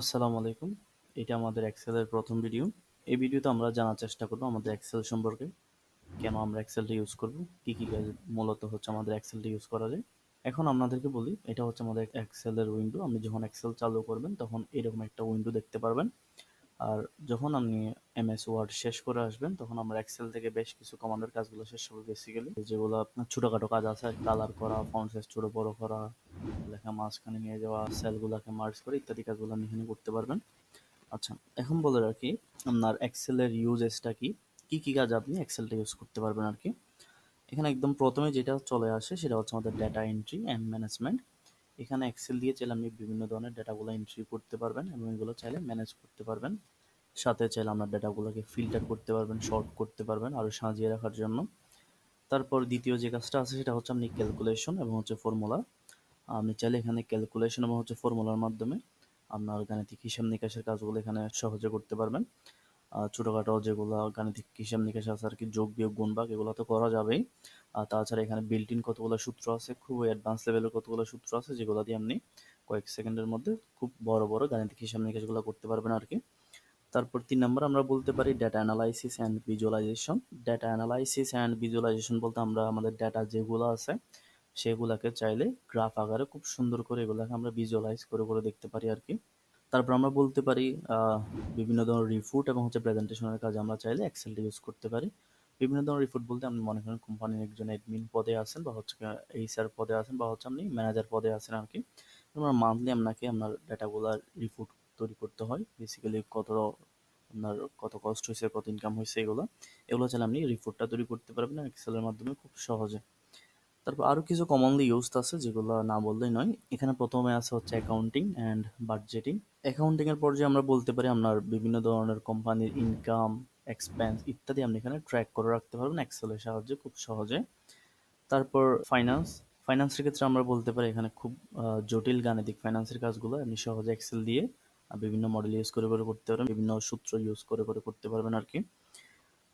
আসসালামু আলাইকুম। এটা আমাদের এক্সেলের প্রথম ভিডিও এই ভিডিওতে আমরা জানার চেষ্টা করব আমাদের এক্সেল সম্পর্কে। কেন আমরা এক্সেলটা ইউজ করব? কি কি কাজ মূলত হচ্ছে আমাদের এক্সেলটা ইউজ করা যায়? এখন আপনাদেরকে বলি, এটা হচ্ছে আমাদের এক্সেলের উইন্ডো আপনি যখন এক্সেল চালু করবেন, তখন এরকম একটা উইন্ডো দেখতে পারবেন। আর যখন আপনি এমএস ওয়ার্ড শেষ করে আসবেন, তখন আমরা এক্সেল থেকে বেশ কিছু কমান্ডের কাজগুলো শেষ হবে বেসিক্যালি যেগুলো আপনার ছোটোখাটো কাজ আছে কালার করা ফন্ট সাইজ ছোটো, বড় করা, লেখা মাঝখানে নিয়ে যাওয়া সেলগুলোকে মার্জ করে ইত্যাদি কাজগুলো আপনি এখানে করতে পারবেন। আচ্ছা এখন বলে রাখি, আপনার এক্সেলের ইউজেসটা কি? কি কি কাজ আপনি এক্সেলটা ইউজ করতে পারবেন আর কি? এখানে একদম প্রথমে যেটা চলে আসে, সেটা হচ্ছে আমাদের ডেটা এন্ট্রি অ্যান্ড ম্যানেজমেন্ট এখানে এক্সেল দিয়ে চাইলে আপনি বিভিন্ন ধরনের ডেটাগুলো এন্ট্রি করতে পারবেন এবং এগুলো চাইলে ম্যানেজ করতে পারবেন। সাথে চাইলে আপনার ডেটাগুলোকে ফিল্টার করতে পারবেন শর্ট করতে পারবেন আরও সাজিয়ে রাখার জন্য। তারপর দ্বিতীয় যে কাজটা আছে সেটা হচ্ছে আপনি ক্যালকুলেশন এবং হচ্ছে ফর্মুলা আপনি চাইলে এখানে ক্যালকুলেশন এবং হচ্ছে ফর্মুলার মাধ্যমে আপনার গাণিতিক হিসাব নিকাশের কাজগুলো এখানে সহজে করতে পারবেন। ছোটোখাটো যেগুলো গাণিতিক হিসাব নিকাশ আছে আর কি যোগ বিয়োগ, গুণ ভাগ, এগুলো তো করা যাবেই। আর তাছাড়া এখানে বিল্ট ইন কতগুলো সূত্র আছে খুব অ্যাডভান্স লেভেলের কতগুলো সূত্র আছে, যেগুলো দিয়ে আপনি কয়েক সেকেন্ডের মধ্যে খুব বড় বড় গাণিতিক হিসাব নিকাশগুলো করতে পারবেন আর কি তারপর তিন নম্বর আমরা বলতে পারি data analysis and visualisation data analysis and visualisation বলতে আমরা আমাদের ডেটা যেগুলো আছে, সেগুলোকে চাইলে গ্রাফ আকারে খুব সুন্দর করে এগুলোকে আমরা ভিজুয়ালাইজ করে করে দেখতে পারি আর কি তারপর আমরা বলতে পারি বিভিন্ন ধরনের রিফুট এবং হচ্ছে প্রেজেন্টেশনের কাজে আমরা চাইলে এক্সেলটা ইউজ করতে পারি। বিভিন্ন ধরনের রিপোর্ট বলতে আপনি মনে করেন কোম্পানির একজন অ্যাডমিন পদে আছেন বা হচ্ছে এইচআর পদে আছেন বা হচ্ছে আপনি ম্যানেজার পদে আছেন আর কি। আপনার মান্থলি আপনাকে আপনার ডাটাগুলো রিপোর্ট তৈরি করতে হয়। বেসিক্যালি কত আপনার কত কষ্ট হয়েছে কত ইনকাম হয়েছে এগুলো। এগুলো চাইলে আপনি রিপোর্টটা তৈরি করতে পারবেন এক্সেলের মাধ্যমে খুব সহজে। তারপর আরও কিছু কমনলি ইউজড আছে, যেগুলো না বললেই নয়। এখানে প্রথমে আছে হচ্ছে অ্যাকাউন্টিং অ্যান্ড বাডজেটিং অ্যাকাউন্টিংয়ের পর্যায়ে আমরা বলতে পারি আপনার বিভিন্ন ধরনের কোম্পানির ইনকাম এক্সপেন্স ইত্যাদি আপনি এখানে ট্র্যাক করে রাখতে পারবেন এক্সেলের সাহায্যে খুব সহজে। তারপর ফাইন্যান্স ফাইন্যান্সের ক্ষেত্রে আমরা বলতে পারি, এখানে খুব জটিল গাণিতিক ফাইন্যান্সের কাজগুলো, আপনি সহজে এক্সেল দিয়ে বিভিন্ন মডেল ইউজ করে করে করতে পারবেন, বিভিন্ন সূত্র ইউজ করে করে করতে পারবেন আর কি।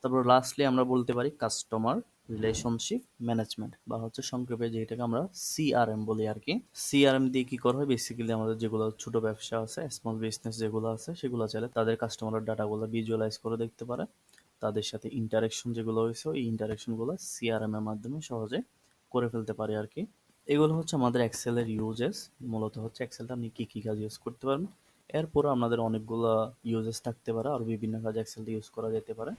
তারপর লাস্টলি আমরা বলতে পারি কাস্টমার রিলেশনশিপ ম্যানেজমেন্ট বা হচ্ছে সংক্ষেপে যেটাকে আমরা সিআরএম বলি আর কি। সিআরএম দিয়ে কি করা হয়? বেসিক্যালি আমাদের যেগুলো ছোট ব্যবসা আছে স্মল বিজনেস যেগুলো আছে, সেগুলো চাইলে তাদের কাস্টমারের ডাটাগুলো ভিজুয়ালাইজ করে দেখতে পারে। তাদের সাথে ইন্টারাকশন যেগুলো হয়েছে এই ইন্টারাকশনগুলো সিআরএম এর মাধ্যমে সহজে করে ফেলতে পারি আর কি। এগুলো হচ্ছে আমাদের এক্সেলের ইউজেস মূলত হচ্ছে এক্সেলটা আপনি কী কী কাজ ইউজ করতে পারবেন? এরপর আপনাদের অনেকগুলো ইউজেস থাকতে পারে আর বিভিন্ন কাজে এক্সেলটা ইউজ করা যেতে পারে।